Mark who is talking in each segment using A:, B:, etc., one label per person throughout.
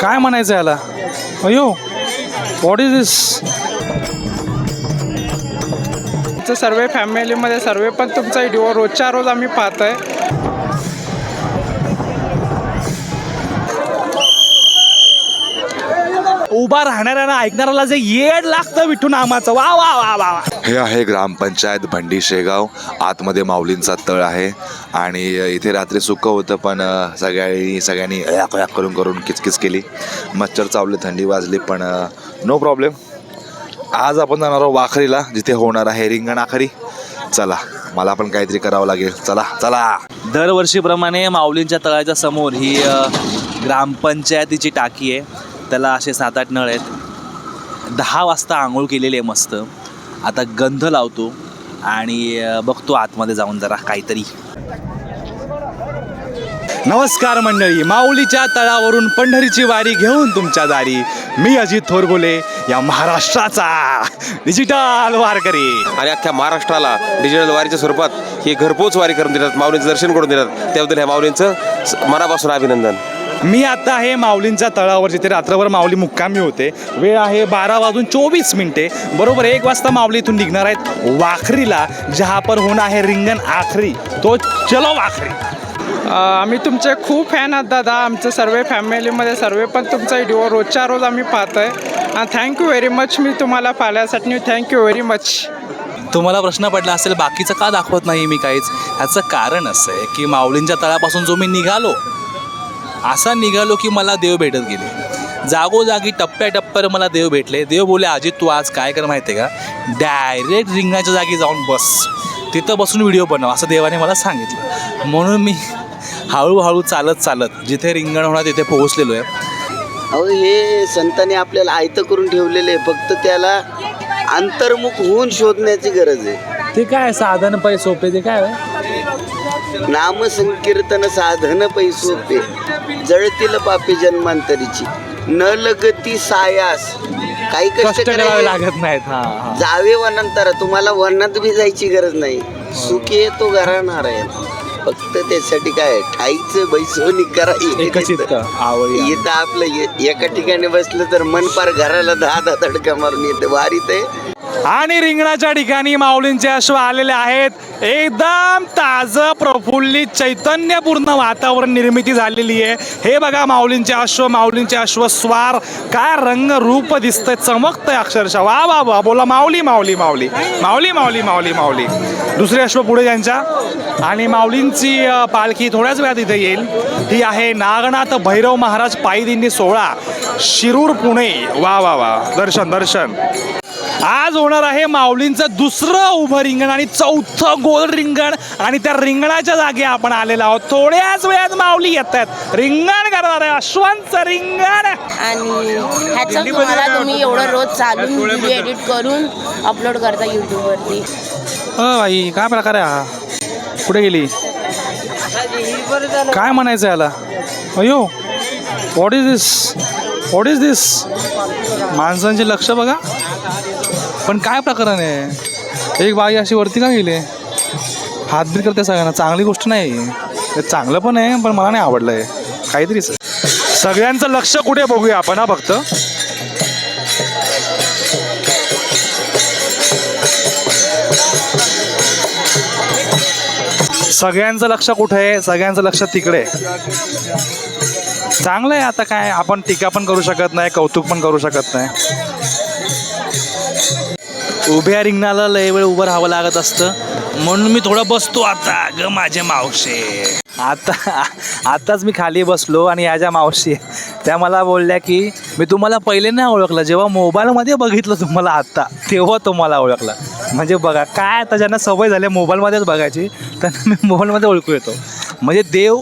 A: काय म्हणायचं याला? अयो व्हॉट इज दिस सर्व फॅमिलीमध्ये सर्व पण तुमचा व्हिडिओ रोजच्या रोज आम्ही पाहतोय. उभा राहणाऱ्याला ऐकणाऱ्याला जे येड लागतं विठू नामाचं वा वा वा वा वा.
B: हे आहे ग्रामपंचायत भंडी शेगाव. आतमध्ये माऊलींचा तळ आहे. आणि इथे रात्री सुकं होतं पण सगळ्यांनी सगळ्यांनी अयाक अयाक करून करून किचकिच केली. मच्छर चावले थंडी वाजली पण नो प्रॉब्लेम आज आपण जाणार आहोत वाखरीला जिथे होणार आहे रिंगण आखरी चला मला पण काहीतरी करावं लागेल. चला चला.
C: दरवर्षीप्रमाणे माऊलींच्या तळाच्या समोर ही ग्रामपंचायतीची टाकी आहे. त्याला असे सात आठ नळ आहेत. दहा वाजता आंघोळ केलेली आहे मस्त. आता गंध लावतो आणि बघतो आतमध्ये जाऊन जरा काहीतरी.
A: नमस्कार मंडळी माऊलीच्या तळावरून पंढरीची वारी घेऊन तुमच्या दारी. मी अजित थोरगोले या महाराष्ट्राचा डिजिटल वारकरी.
D: आणि अख्ख्या महाराष्ट्राला डिजिटल वारीच्या स्वरूपात ही घरपोच वारी करून देतात माऊलींचं दर्शन करून देतात. त्याबद्दल ह्या माऊलींचं मनापासून अभिनंदन.
A: मी आता आहे माऊलींच्या तळावर जिथे रात्रभर माऊली मुक्कामी होते. वेळ आहे बारा वाजून चोवीस मिनिटे. बरोबर एक वाजता माऊली इथून निघणार आहेत वाखरीला जहा पर होणं आहे रिंगण आखरी. तो चलो वाखरी. आम्ही तुमचे खूप फॅन आहात दादा. आमचं सर्व फॅमिलीमध्ये सर्व पण तुमचा व्हिडिओ रोजच्या रोज आम्ही पाहतोय. थँक्यू व्हेरी मच मी तुम्हाला पाहण्यासाठी. थँक्यू व्हेरी मच
C: तुम्हाला प्रश्न पडला असेल बाकीचं का दाखवत नाही मी काहीच? ह्याचं कारण असं आहे की माऊलींच्या तळापासून जो मी निघालो असा निघालो की मला देव भेटत गेले. जागोजागी टप्प्याटप्प्यावर मला देव भेटले. देव बोले अजित तू आज काय कर माहिती आहे का? डायरेक्ट रिंगणाच्या जागी जाऊन बस. तिथं बसून व्हिडिओ बनव असं देवाने मला सांगितलं. म्हणून मी हळूहळू चालत चालत जिथे रिंगण होणार तिथे पोहोचलेलो आहे
E: अहो हे संतांनी आपल्याला आयतं करून ठेवलेलं आहे. फक्त त्याला अंतर्मुख होऊन शोधण्याची गरज आहे.
C: ते काय साधन पै सोपे ते काय
E: नाम संकीर्तन साधन पैसोपे जळतील पापी जन्मांतरीची. न लगती सायास. काही कष्ट
C: करावे लागत नाहीत
E: जावे वनांतर. तुम्हाला वनात बी जायची गरज नाही. सुखी येतो घराणार आहे. फक्त त्यासाठी काय? ठाईचं बैसोनी करा इथं आपलं एका ठिकाणी बसलं तर मन पार घराला दहा दहा धडका मारून येते. वारीत आहे.
A: आणि रिंगणाच्या ठिकाणी माऊलींचे अश्व आलेले आहेत. एकदम ताजं प्रफुल्लित चैतन्यपूर्ण वातावरण निर्मिती झालेली आहे. हे बघा माऊलींचे अश्व माऊलींचे अश्व स्वार. काय रंग रूप दिसतंय चमकतंय अक्षरशः. वा वा वा बोला माऊली माऊली माऊली. माऊली माऊली माऊली माऊली. दुसरे अश्व पुढे त्यांच्या. आणि माऊलींची पालखी थोड्याच वेळात इथे येईल. ही आहे नागनाथ भैरव महाराज पायी सोहळा. शिरूर पुणे. वा वा वा. दर्शन दर्शन. आज होणार आहे माऊलींचं दुसरं उभं रिंगण आणि चौथं गोल रिंगण. आणि त्या रिंगणाच्या जागी आपण आलेलो आहोत. थोड्याच वेळात माऊली येत आहेत. रिंगण करणार आहे. अश्वांचं रिंगण.
F: आणि ह्याचं तुम्हाला तुम्ही एवढं रोज चालून व्हिडिओ एडिट करून अपलोड करता यूट्यूबवरती
A: अ बाई काय प्रकार आहे हा? कुठे गेली? काय म्हणायचं याला? अयो what is this what is this माणसांचे लक्ष बघा. पण काय प्रकरण आहे? एक बाई अशी वरती का गेली? हातबीर करते सगळ्यांना. चांगली गोष्ट नाही. चांगलं पण आहे पण मला नाही आवडलं आहे काहीतरीच सगळ्यांचं लक्ष कुठे बघूया आपण हा फक्त? सगळ्यांचं लक्ष कुठे आहे? सगळ्यांचं लक्ष तिकडे. चांगलं आहे आता काय? आपण टीका पण करू शकत नाही कौतुक पण करू शकत नाही.
C: उभ्या रिंगणाला लय वेळ उभं राहावं लागत असतं. म्हणून मी थोडा बसतो आता ग माझे मावशे. आता आताच मी खाली बसलो आणि या ज्या मावशी त्या मला बोलल्या की मी तुम्हाला पहिले नाही ओळखलं जेव्हा मोबाईलमध्ये बघितलं तुम्हाला आत्ता तेव्हा तुम्हाला ओळखलं. म्हणजे बघा काय आता ज्यांना सवय झाली मोबाईलमध्येच बघायची त्यांना मी मोबाईलमध्ये ओळखू येतो. म्हणजे देव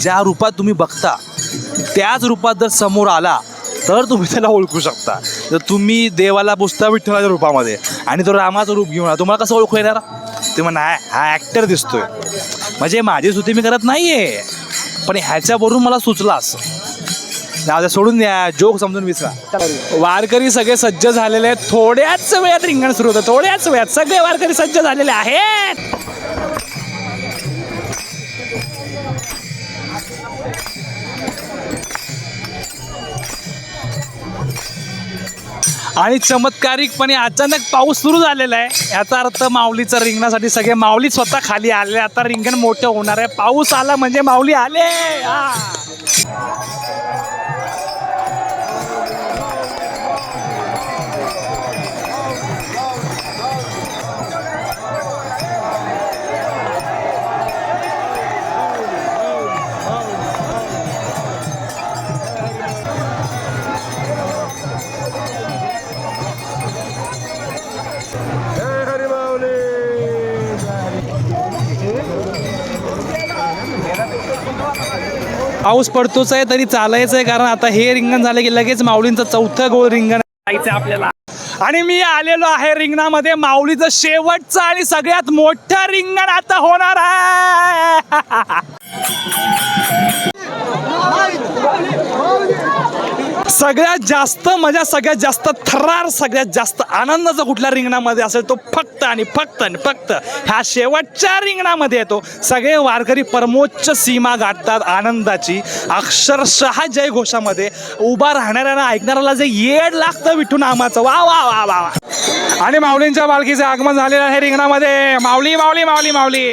C: ज्या रूपात तुम्ही बघता त्याच रूपात जर समोर आला तर तुम्ही त्याला ओळखू शकता. जर तुम्ही देवाला पुसता विठ्ठलाच्या रूपामध्ये आणि तो रामाचं रूप घेऊन तुम्हाला कसं ओळखू येणार? ते म्हणा हा ॲक्टर दिसतोय. म्हणजे माझी स्तुती मी करत नाही आहे पण ह्याच्यावरून मला सुचला असं आता सोडून द्या. जोक समजून विसरा. वारकरी सगळे सज्ज झालेले आहेत. थोड्याच वेळात रिंगण सुरू होतं. थोड्याच वेळात सगळे वारकरी सज्ज झालेले आहेत.
A: आणि चमत्कारिकपणे अचानक पाऊस सुरू झालेला आहे. याचा अर्थ माऊलीचं रिंगणासाठी सगळे माऊली स्वतः खाली आले. आता रिंगण मोठं होणार आहे. पाऊस आला म्हणजे माऊली आले. पाऊस पडतोच आहे तरी चालायचं आहे कारण आता हे रिंगण झालं की लगेच माऊलींचं चौथं गोल रिंगण जायचं आपल्याला. आणि मी आलेलो आहे रिंगणामध्ये माऊलीचं शेवटचं आणि सगळ्यात मोठं रिंगण आता होणार आहे. सगळ्यात जास्त मजा सगळ्यात जास्त थरार सगळ्यात जास्त आनंद जो कुठल्या रिंगणामध्ये असेल तो फक्त आणि फक्त आणि फक्त ह्या शेवटच्या रिंगणामध्ये येतो. सगळे वारकरी परमोच्च सीमा गाठतात आनंदाची. अक्षरशः जय घोषामध्ये उभा राहणाऱ्यांना ऐकणाऱ्याला जे येड लागतं विठू नामाचं वा वा वा वा वा. आणि माऊलींच्या पालखीचे आगमन झालेलं आहे रिंगणामध्ये. माऊली माऊली माऊली माऊली.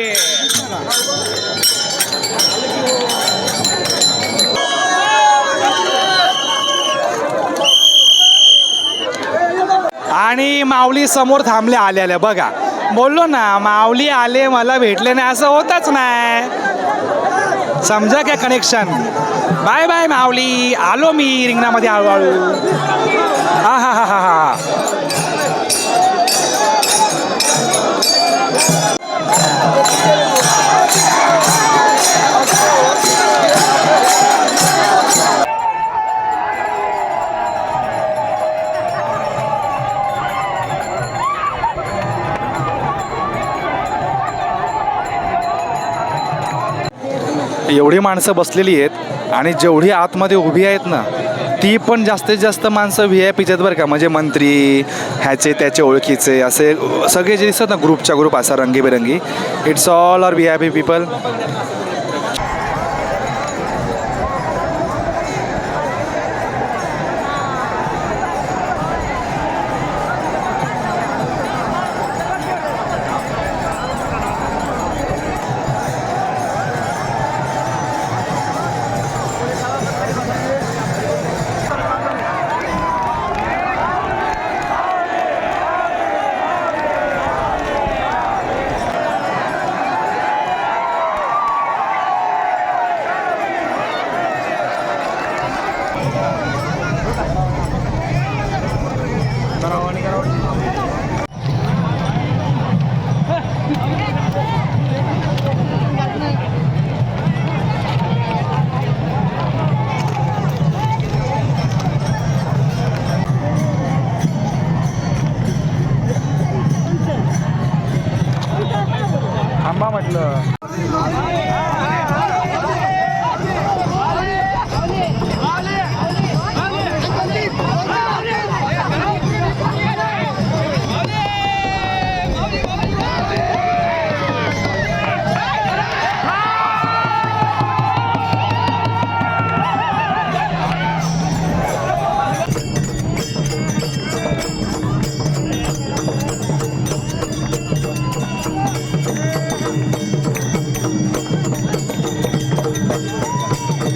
A: आणि माऊली समोर थांबले आले आल्या बघा बोललो ना माऊली आले मला भेटले नाही असं होतच नाही. समजा काय कनेक्शन बाय बाय माऊली. आलो मी रिंगणामध्ये हळूहळू. हा हा हा हा हा. एवढी माणसं बसलेली आहेत आणि जेवढी आतमध्ये उभी आहेत ना ती पण जास्तीत जास्त माणसं व्ही आय पीच्यात आहेत बरं का. म्हणजे मंत्री ह्याचे त्याचे ओळखीचे असे सगळे जे दिसतात ना ग्रुपच्या ग्रुप असा रंगीबेरंगी. It's all are V I P people म्हटलं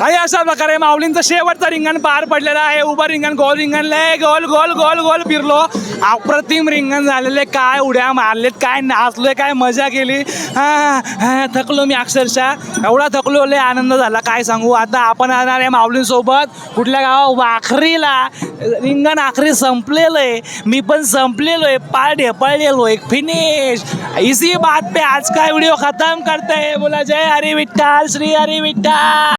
A: आणि अशा प्रकारे माऊलींचं शेवटचं रिंगण पार पडलेलं आहे. उभं रिंगण गोल रिंगण लय गोल गोल गोल गोल फिरलो. अप्रतिम रिंगण झालेले काय उड्या मारलेत काय नाचलोय काय मजा केली. हा, थकलो मी अक्षरशः. एवढा थकलो लय आनंद झाला. काय सांगू? आता आपण आणणार आहे माऊलींसोबत. कुठल्या गावा वाखरीला. रिंगण आखरी संपलेलं आहे मी पण संपलेलो आहे पाय ढेपळलेलो एक फिनिश इसी बात पे आज का व्हिडिओ खतम करते बोला जय हरी विठ्ठल श्री हरी विठ्ठल.